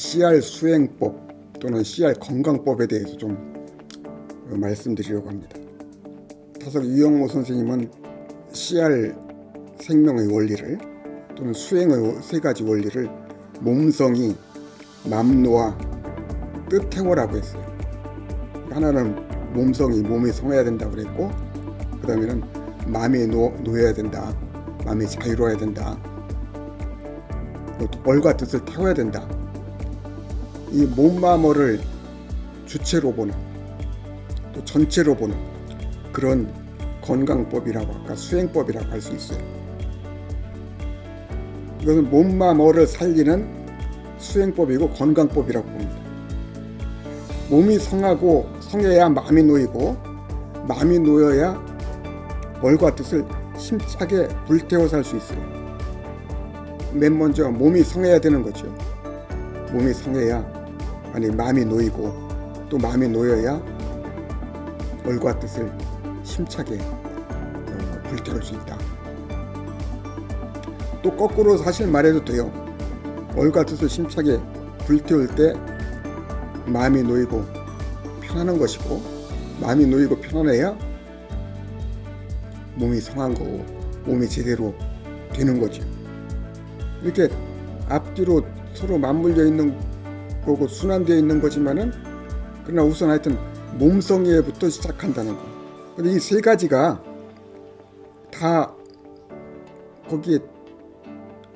CR 수행법 또는 CR 건강법에 대해서 좀 어, 말씀드리려고 합니다. 타석 유영모 선생님은 CR 생명의 원리를 또는 수행의 세 가지 원리를 몸성이 맘노와 뜻행어라고 했어요. 하나는 몸성이 몸이 성해야 된다고 그랬고 그 다음에는 마음이 놓, 놓여야 된다. 마음이 자유로워야 된다. 또 얼과 뜻을 태워야 된다. 이 몸마모를 주체로 보는 또 전체로 보는 그런 건강법이라고 아까 수행법이라고 할 수 있어요. 이것은 몸마모를 살리는 수행법이고 건강법이라고 봅니다. 몸이 성하고 성해야 마음이 놓이고 마음이 놓여야 얼과 뜻을 힘차게 불태워 살 수 있어요. 맨 먼저 몸이 성해야 되는 거죠. 몸이 성해야 아니 마음이 놓이고 또 마음이 놓여야 얼과 뜻을 힘차게 어, 불태울 수 있다. 또 거꾸로 사실 말해도 돼요. 얼과 뜻을 힘차게 불태울 때 마음이 놓이고 편안한 것이고 마음이 놓이고 편안해야 몸이 성한 거고 몸이 제대로 되는 거죠. 이렇게 앞뒤로 서로 맞물려 있는 거고 순환되어 있는 거지만은 그러나 우선 하여튼 몸성애부터 시작한다는 거. 근데 이 세 가지가 다 거기에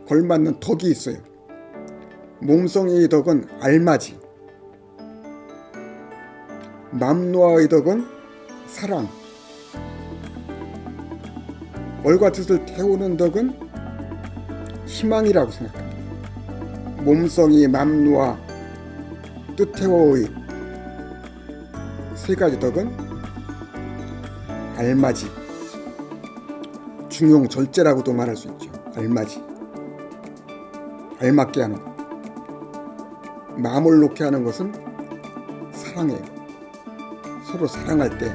걸맞는 덕이 있어요. 몸성애의 덕은 알맞이, 맘노아의 덕은 사랑, 얼과 뜻을 태우는 덕은 희망이라고 생각합니다. 몸성이 맘노아 뜻태워의 세 가지 덕은 알맞이, 중용 절제라고도 말할 수 있죠. 알맞이, 알맞게 하는 것. 마음을 놓게 하는 것은 사랑이에요. 서로 사랑할 때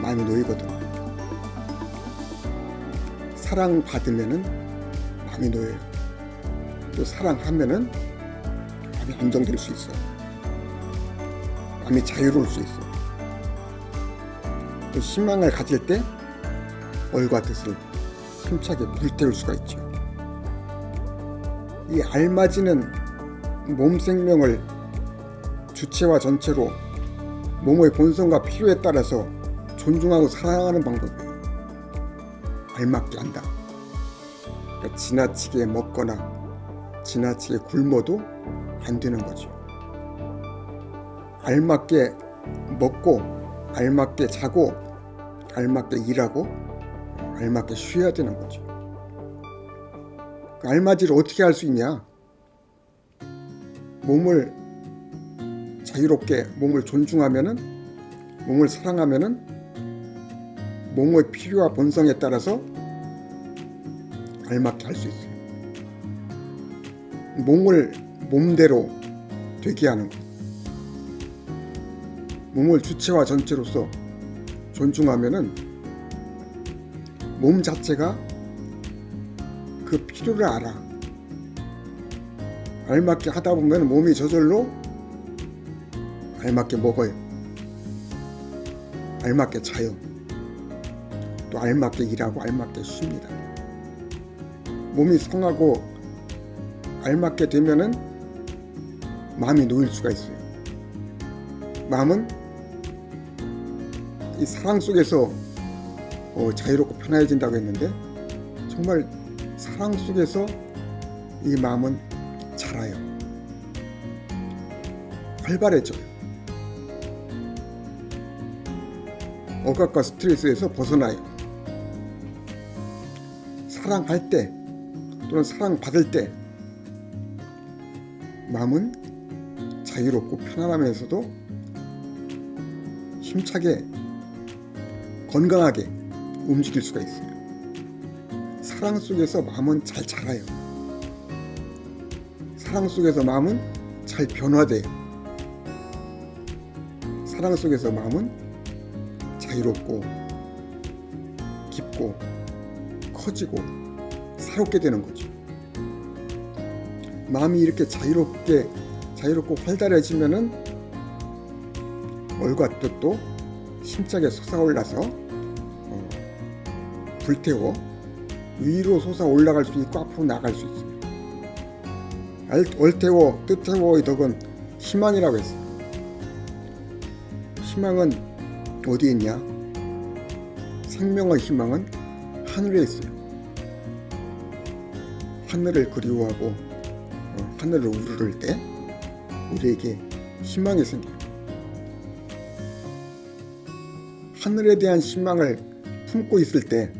마음이 놓이거든. 사랑 받으면은 마음이 놓여요. 또 사랑하면은 마음이 안정될 수 있어요. 마음이 자유로울 수 있어요. 또 희망을 가질 때 얼과 뜻을 힘차게 불태울 수가 있죠. 이 알맞이는 몸 생명을 주체와 전체로 몸의 본성과 필요에 따라서 존중하고 사랑하는 방법이에요. 알맞게 한다. 그러니까 지나치게 먹거나 지나치게 굶어도 안 되는 거죠. 알맞게 먹고 알맞게 자고 알맞게 일하고 알맞게 쉬어야 되는 거죠. 그 알맞이를 어떻게 할 수 있냐? 몸을 자유롭게 몸을 존중하면은 몸을 사랑하면은 몸의 필요와 본성에 따라서 알맞게 할 수 있어요. 몸을 몸대로 되게 하는 것. 몸을 주체와 전체로서 존중하면은 몸 자체가 그 필요를 알아. 알맞게 하다 보면 몸이 저절로 알맞게 먹어요. 알맞게 자요. 또 알맞게 일하고 알맞게 쉽니다. 몸이 성하고 알맞게 되면은 마음이 놓일 수가 있어요. 마음은 이 사랑 속에서 어, 자유롭고 편안해진다고 했는데 정말 사랑 속에서 이 마음은 자라요. 활발해져요. 억압과 스트레스에서 벗어나요. 사랑할 때 또는 사랑받을 때 마음은 자유롭고 편안하면서도 힘차게 건강하게 움직일 수가 있어요. 사랑 속에서 마음은 잘 자라요. 사랑 속에서 마음은 잘 변화돼요. 사랑 속에서 마음은 자유롭고 깊고 커지고 새롭게 되는 거죠. 마음이 이렇게 자유롭게 자유롭고 활달해지면은 얼과 뜻도 힘차게 솟아올라서 어, 불태워 위로 솟아 올라갈 수 있고 앞으로 나갈 수 있어요. 알- 얼태워 뜻태워의 덕은 희망이라고 했어요. 희망은 어디에 있냐? 생명의 희망은 하늘에 있어요. 하늘을 그리워하고 어, 하늘을 우러를 때 우리에게 희망이 생겨요. 하늘에 대한 희망을 품고 있을 때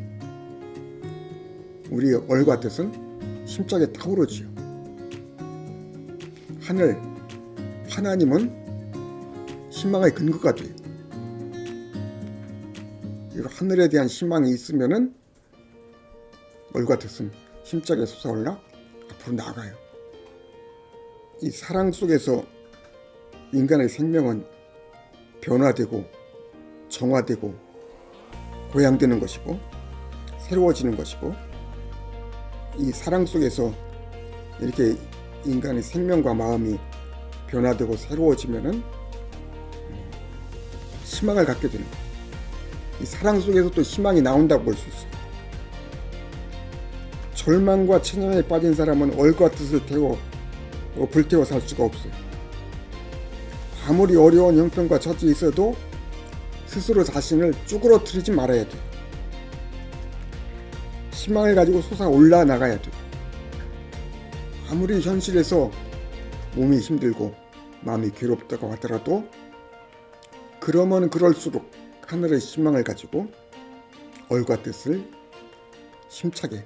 우리 얼과 뜻은 힘차게 타오르지요. 하늘, 하나님은 희망의 근거가 돼요. 이 하늘에 대한 희망이 있으면은 얼과 뜻은 힘차게 솟아올라 앞으로 나가요. 이 사랑 속에서 인간의 생명은 변화되고 정화되고 고양되는 것이고 새로워지는 것이고 이 사랑 속에서 이렇게 인간의 생명과 마음이 변화되고 새로워지면은 음, 희망을 갖게 되는 거예요. 이 사랑 속에서 또 희망이 나온다고 볼 수 있어요. 절망과 체념에 빠진 사람은 얼과 뜻을 태워 어, 불태워 살 수가 없어요. 아무리 어려운 형편과 처지에 있어도 스스로 자신을 쭈그러뜨리지 말아야 돼요. 희망을 가지고 솟아 올라 나가야 돼요. 아무리 현실에서 몸이 힘들고 마음이 괴롭다고 하더라도 그러면 그럴수록 하늘의 희망을 가지고 얼과 뜻을 힘차게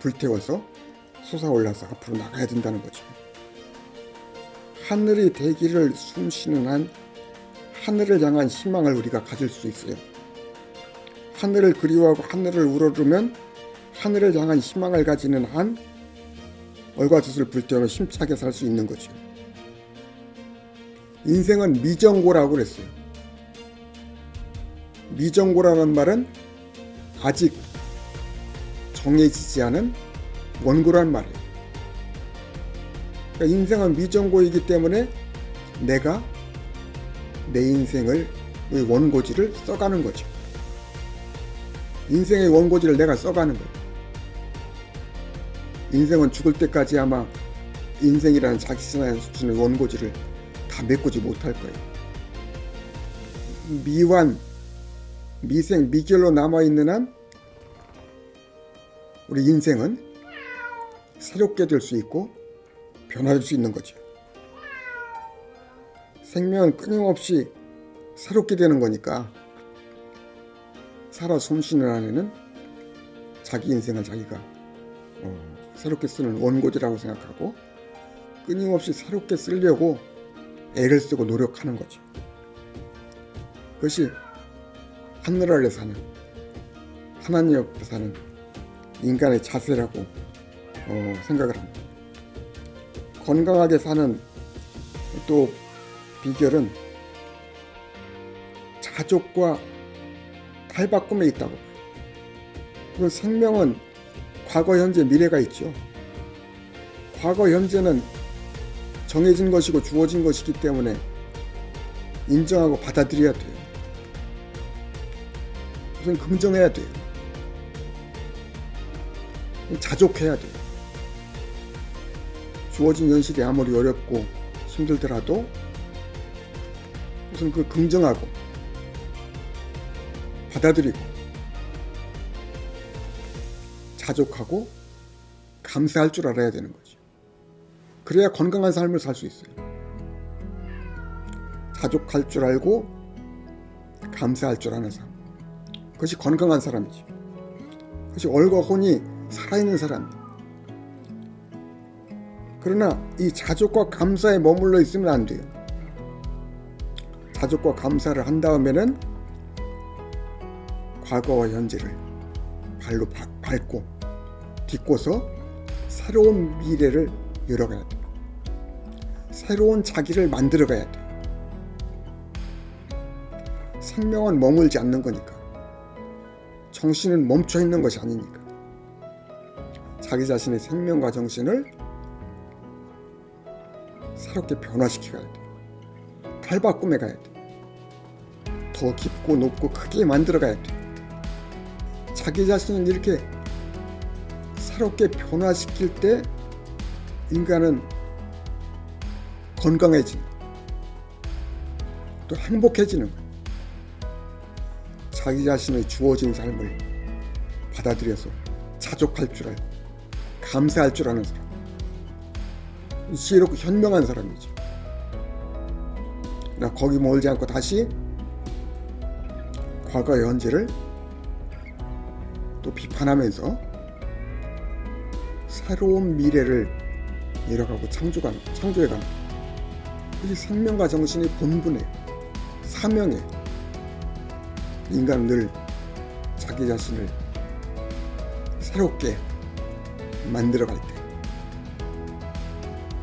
불태워서 솟아올라서 앞으로 나가야 된다는 거죠. 하늘이 대기를 숨쉬는 한 하늘을 향한 희망을 우리가 가질 수 있어요. 하늘을 그리워하고 하늘을 우러르면 하늘을 향한 희망을 가지는 한 얼과 뜻을 불태워 힘차게 살 수 있는 거죠. 인생은 미정고라고 그랬어요. 미정고라는 말은 아직 정해지지 않은 원고란 말이에요. 그러니까 인생은 미정고이기 때문에 내가 내 인생을 의 원고지를 써가는 거죠. 인생의 원고지를 내가 써가는 거예요. 인생은 죽을 때까지 아마 인생이라는 자기신의 수준의 원고지를 다 메꾸지 못할 거예요. 미완, 미생, 미결로 남아있는 한 우리 인생은 새롭게 될 수 있고 변화될 수 있는 거죠. 생명은 끊임없이 새롭게 되는 거니까 살아 숨쉬는 안에는 자기 인생을 자기가 어, 새롭게 쓰는 원고지라고 생각하고 끊임없이 새롭게 쓰려고 애를 쓰고 노력하는 거죠. 그것이 하늘 아래 사는 하나님 옆에 사는 인간의 자세라고 어, 생각을 합니다. 건강하게 사는 또 비결은 자족과 탈바꿈에 있다고. 그 생명은 과거, 현재, 미래가 있죠. 과거, 현재는 정해진 것이고 주어진 것이기 때문에 인정하고 받아들여야 돼요. 우선 긍정해야 돼요. 자족해야 돼요. 주어진 현실이 아무리 어렵고 힘들더라도 우선 그 긍정하고 받아들이고 자족하고 감사할 줄 알아야 되는 거죠. 그래야 건강한 삶을 살 수 있어요. 자족할 줄 알고 감사할 줄 아는 사람. 그것이 건강한 사람이죠. 그것이 얼과 혼이 살아있는 사람이에요. 그러나 이 자족과 감사에 머물러 있으면 안 돼요. 자족과 감사를 한 다음에는 과거와 현재를 발로 바- 밟고 딛고서 새로운 미래를 열어가야 돼. 새로운 자기를 만들어 가야 돼. 생명은 머물지 않는 거니까. 정신은 멈춰 있는 것이 아니니까. 자기 자신의 생명과 정신을 새롭게 변화시켜 가야 돼. 탈바꿈해 가야 돼. 더 깊고 높고 크게 만들어 가야 돼. 자기 자신을 이렇게 새롭게 변화시킬 때 인간은 건강해지는 또 행복해지는 거야. 자기 자신의 주어진 삶을 받아들여서 자족할 줄 알고 감사할 줄 아는 사람 지혜롭고 현명한 사람이죠. 나 거기 멀지 않고 다시 과거의 현재를 또 비판하면서 새로운 미래를 이뤄가고 창조가는 창조해가는 이 생명과 정신이 본분에 사명에 인간은 늘 자기 자신을 새롭게 만들어갈 때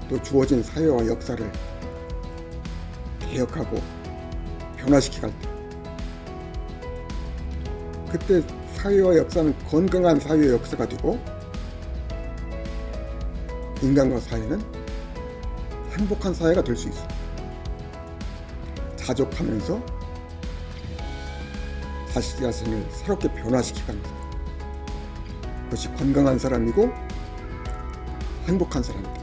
또 주어진 사회와 역사를 개혁하고 변화시켜갈 때 그때 사회와 역사는 건강한 사회의 역사가 되고 인간과 사회는 행복한 사회가 될 수 있어. 자족하면서 자신 자신을 새롭게 사람. 그것이 건강한 사람이고 행복한 사람이다.